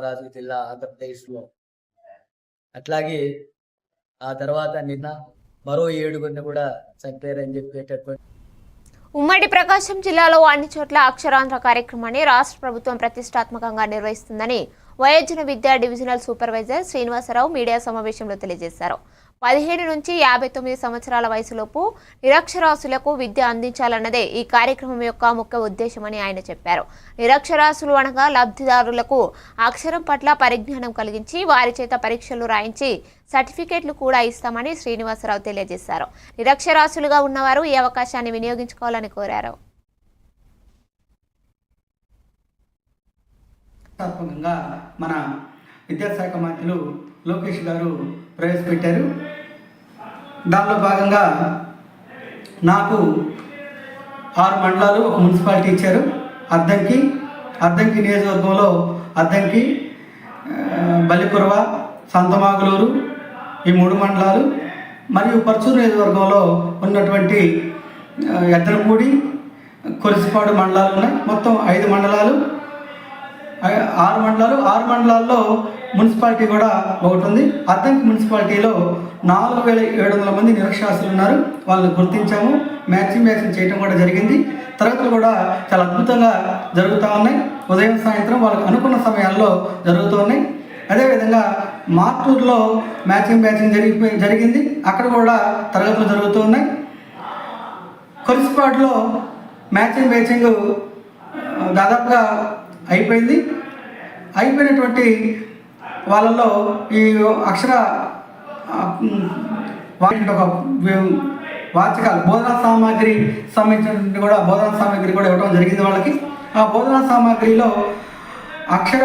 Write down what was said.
రాజు జిల్లా ఆంధ్రప్రదేశ్లో. అట్లాగే ఆ తర్వాత నిన్న మరో ఏడుగురిని కూడా చంపారని చెప్పేటటువంటి ఉమ్మడి ప్రకాశం జిల్లాలో అన్ని చోట్ల అక్షరాంధ్ర కార్యక్రమాన్ని రాష్ట్ర ప్రభుత్వం ప్రతిష్టాత్మకంగా నిర్వహిస్తుందని వయోజన విద్యా డివిజనల్ సూపర్వైజర్ శ్రీనివాసరావు మీడియా సమావేశంలో తెలియజేశారు. పదిహేడు నుంచి యాభై తొమ్మిది సంవత్సరాల వయసులోపు నిరక్షరాస్యులకు విద్య అందించాలన్నదే ఈ కార్యక్రమం యొక్క ముఖ్య ఉద్దేశమని ఆయన చెప్పారు. నిరక్షరాస్యులు అనగా లబ్ధిదారులకు అక్షరం పట్ల పరిజ్ఞానం కలిగించి వారి చేత పరీక్షలు రాయించి సర్టిఫికేట్లు కూడా ఇస్తామని శ్రీనివాసరావు తెలియజేశారు. నిరక్షరాస్యులుగా ఉన్నవారు ఈ అవకాశాన్ని వినియోగించుకోవాలని కోరారు. ప్రతిష్టాత్మకంగా మన విద్యాశాఖ మంత్రులు లోకేష్ గారు ప్రవేశపెట్టారు. దానిలో భాగంగా నాకు ఆరు మండలాలు ఒక మున్సిపాలిటీ ఇచ్చారు. అద్దంకి అద్దంకి నియోజకవర్గంలో అద్దంకి ఆ, సంతమాగులూరు ఈ మూడు మండలాలు. మరియు పర్చూరు నియోజకవర్గంలో ఉన్నటువంటి ఆ, ఎద్దనపూడి కొరిసిపాడు మండలాలు ఉన్నాయి. మొత్తం ఐదు మండలాలు. ఆరు మండలాలు ఆరు మండలాల్లో మున్సిపాలిటీ కూడా ఒకటి ఉంది. అద్దంకి మున్సిపాలిటీలో నాలుగు వేల ఏడు వందల మంది నిరక్షరాస్యులు ఉన్నారు. వాళ్ళని గుర్తించాము. మ్యాచింగ్ మ్యాచింగ్ చేయడం కూడా జరిగింది. తరగతులు కూడా చాలా అద్భుతంగా జరుగుతూ ఉన్నాయి. ఉదయం సాయంత్రం వాళ్ళకి అనుకున్న సమయాల్లో జరుగుతూ ఉన్నాయి. అదేవిధంగా మార్టూర్లో మ్యాచింగ్ మ్యాచింగ్ జరిగిపోయి జరిగింది. అక్కడ కూడా తరగతులు జరుగుతూ ఉన్నాయి. కొలిసిపాడులో మ్యాచింగ్ మ్యాచింగ్ దాదాపుగా అయిపోయింది. అయిపోయినటువంటి వాళ్ళలో ఈ అక్షర వాటి ఒక వాచకాలు బోధనా సామాగ్రి సంబంధించినటువంటి కూడా బోధనా సామాగ్రి కూడా ఇవ్వడం జరిగింది వాళ్ళకి. ఆ బోధనా సామాగ్రిలో అక్షర